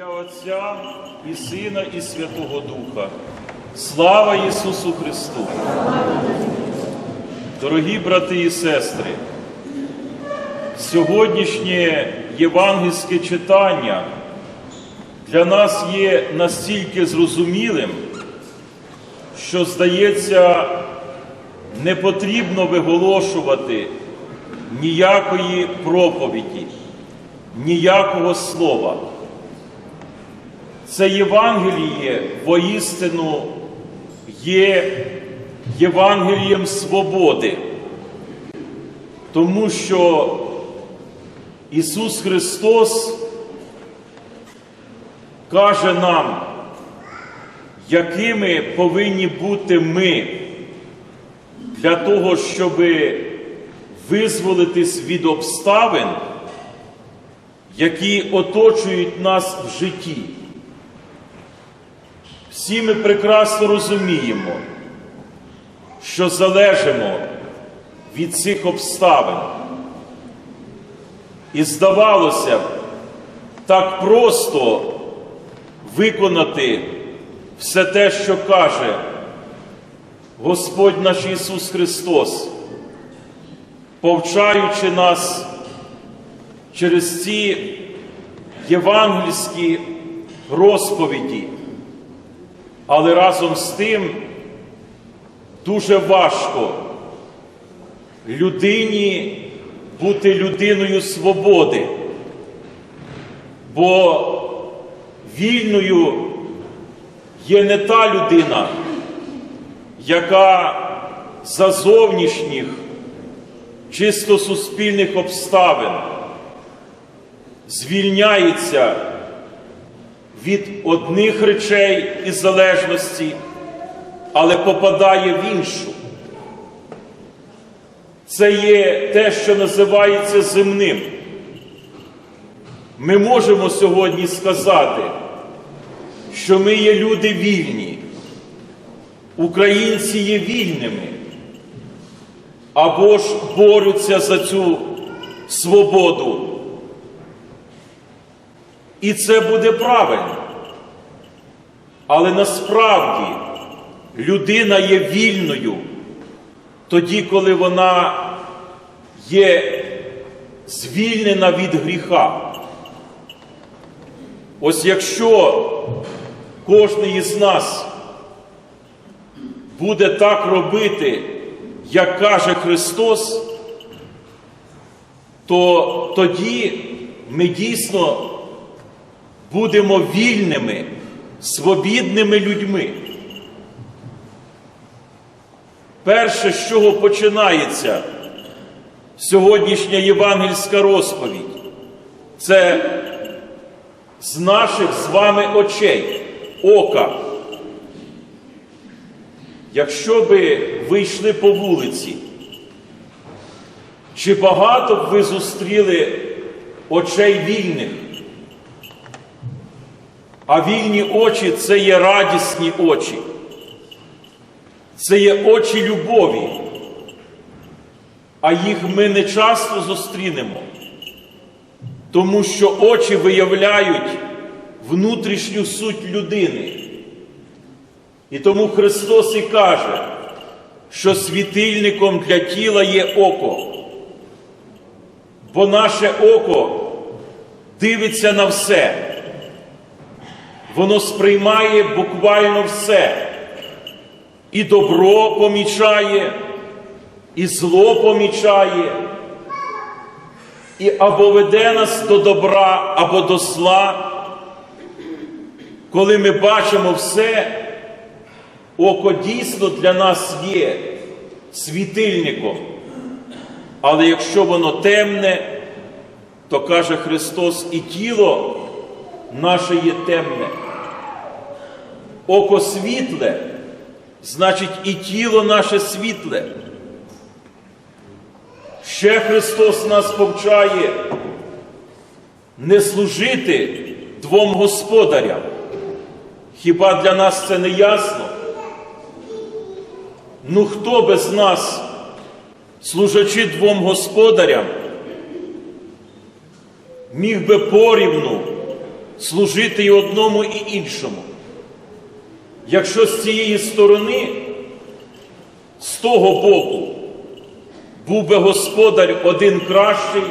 ім'я Отця і Сина, і Святого Духа. Слава Ісусу Христу! Дорогі брати і сестри, сьогоднішнє євангельське читання для нас є настільки зрозумілим, що, здається, не потрібно виголошувати ніякої проповіді, ніякого слова. Це Євангеліє воістину є Євангелієм свободи, тому що Ісус Христос каже нам, якими повинні бути ми для того, щоб визволитись від обставин, які оточують нас в житті. Всі ми прекрасно розуміємо, що залежимо від цих обставин. І здавалося б, так просто виконати все те, що каже Господь наш Ісус Христос, повчаючи нас через ці євангельські розповіді. Але разом з тим дуже важко людині бути людиною свободи, бо вільною є не та людина, яка за зовнішніх, чисто суспільних обставин звільняється від одних речей і залежності, але попадає в іншу. Це є те, що називається земним. Ми можемо сьогодні сказати, що ми є люди вільні, українці є вільними, або ж борються за цю свободу. І це буде правильно. Але насправді людина є вільною тоді, коли вона є звільнена від гріха. Ось якщо кожен із нас буде так робити, як каже Христос, то тоді ми дійсно будемо вільними, свобідними людьми. Перше, з чого починається сьогоднішня євангельська розповідь, це з наших з вами очей, ока. Якщо би ви йшли по вулиці, чи багато б ви зустріли очей вільних? А вільні очі це є радісні очі, це є очі любові, а їх ми не часто зустрінемо, тому що очі виявляють внутрішню суть людини. І тому Христос і каже, що світильником для тіла є око, бо наше око дивиться на все. Воно сприймає буквально все. І добро помічає, і зло помічає, і або веде нас до добра, або до зла. Коли ми бачимо все, око дійсно для нас є світильником. Але якщо воно темне, то каже Христос, і тіло наше є темне. Око світле, значить і тіло наше світле. Ще Христос нас повчає не служити двом господарям. Хіба для нас це не ясно? Ну хто без нас, служачи двом господарям, міг би порівну служити і одному, і іншому. Якщо з цієї сторони, з того боку, був би господар один кращий,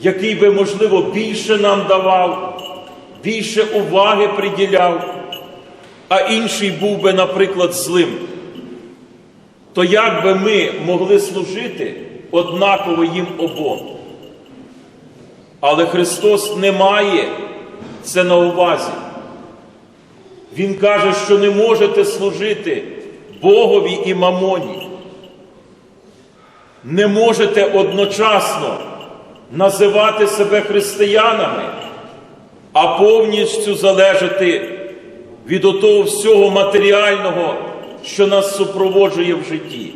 який би, можливо, більше нам давав, більше уваги приділяв, а інший був би, наприклад, злим, то як би ми могли служити однаково їм обом? Але Христос не має це на увазі. Він каже, що не можете служити Богові і мамоні. Не можете одночасно називати себе християнами, а повністю залежати від того всього матеріального, що нас супроводжує в житті.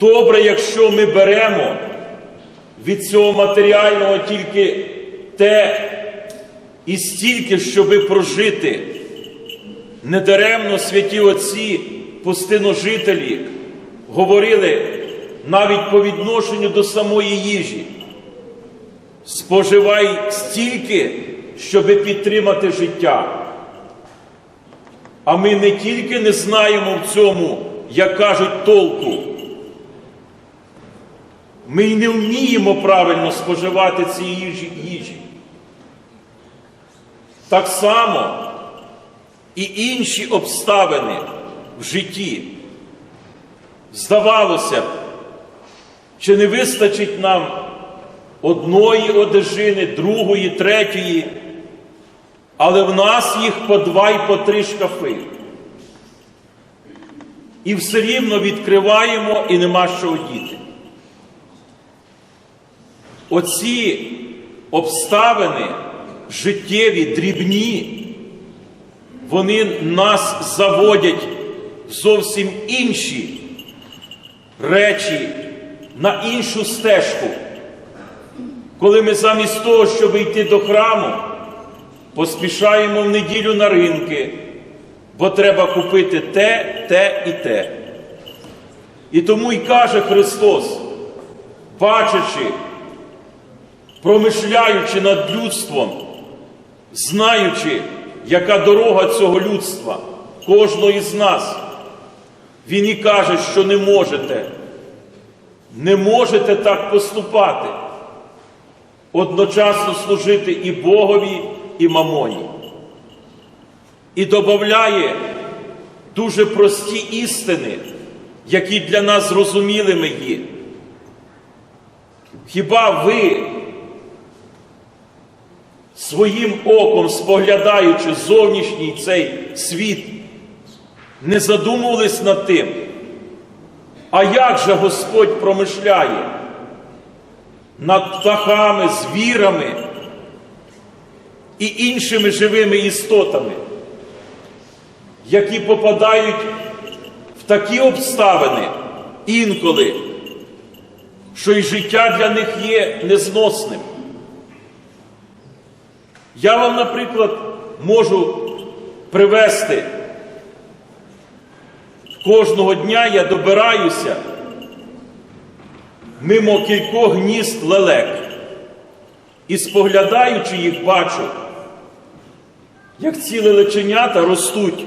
Добре, якщо ми беремо від цього матеріального тільки те і стільки, щоби прожити. Недаремно святі отці, пустиножителі говорили навіть по відношенню до самої їжі. Споживай стільки, щоби підтримати життя. А ми не тільки не знаємо в цьому, як кажуть, толку, ми й не вміємо правильно споживати ці їжі. Так само і інші обставини в житті. Здавалося б, чи не вистачить нам одної одежини, другої, третьої, але в нас їх по два і по три шкафи. І все рівно відкриваємо і нема що одіти. Оці обставини життєві, дрібні, вони нас заводять в зовсім інші речі, на іншу стежку. Коли ми замість того, щоб йти до храму, поспішаємо в неділю на ринки, бо треба купити те, те і те. І тому й каже Христос, бачачи, промишляючи над людством, знаючи, яка дорога цього людства, кожного із нас, Він і каже, що не можете, не можете так поступати, одночасно служити і Богові, і мамоні. І додає дуже прості істини, які для нас зрозумілими є. Хіба ви своїм оком, споглядаючи зовнішній цей світ, не задумувались над тим, а як же Господь промишляє над птахами, звірами і іншими живими істотами, які попадають в такі обставини інколи, що й життя для них є незносним. Я вам, наприклад, можу привести кожного дня я добираюся мимо кількох гнізд лелек і споглядаючи їх, бачу, як ці лелеченята ростуть.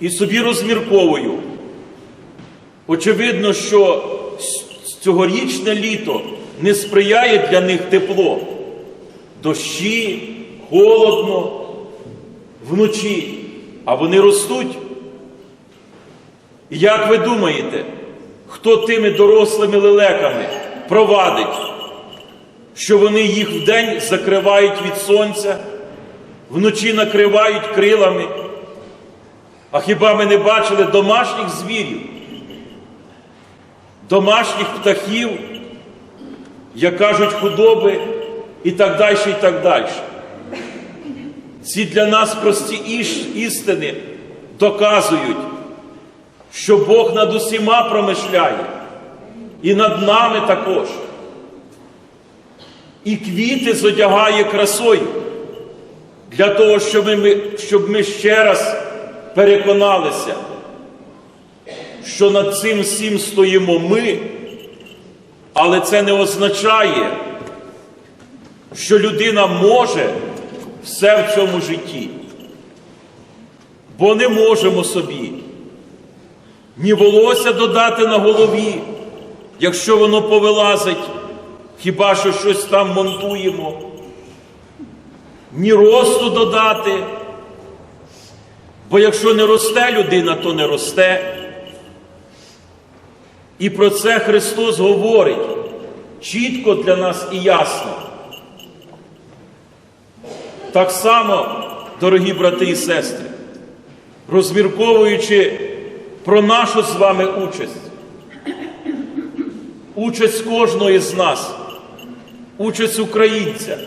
І собі розмірковую. Очевидно, що цьогорічне літо не сприяє для них тепло, дощі, холодно, вночі, а вони ростуть. І як ви думаєте, хто тими дорослими лелеками провадить, що вони їх вдень закривають від сонця, вночі накривають крилами? А хіба ми не бачили домашніх звірів, домашніх птахів? як кажуть худоби і так далі, і так далі. Ці для нас прості істини доказують, що Бог над усіма промишляє, і над нами також. І квіти зодягає красою для того, щоб ми, щоб ми ще раз переконалися, що над цим всім стоїмо ми. Але це не означає, що людина може все в цьому житті. Бо не можемо собі ні волосся додати на голові, якщо воно повилазить, хіба що щось там монтуємо, ні росту додати. Бо якщо не росте людина, то не росте. І про це Христос говорить чітко для нас і ясно. Так само, дорогі брати і сестри, розмірковуючи про нашу з вами участь, участь кожного з нас, участь українця.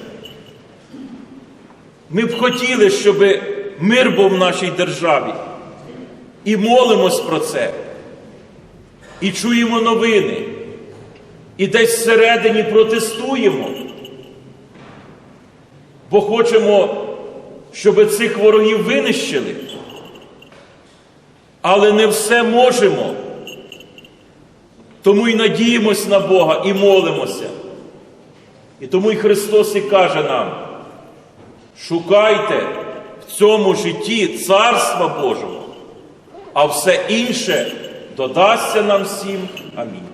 Ми б хотіли, щоб мир був в нашій державі. І молимось про це. І чуємо новини. І десь всередині протестуємо. Бо хочемо, щоб цих ворогів винищили. Але не все можемо. Тому і надіємось на Бога і молимося. І тому і Христос і каже нам: шукайте в цьому житті Царства Божого, а все інше додасться нам всім. Амінь.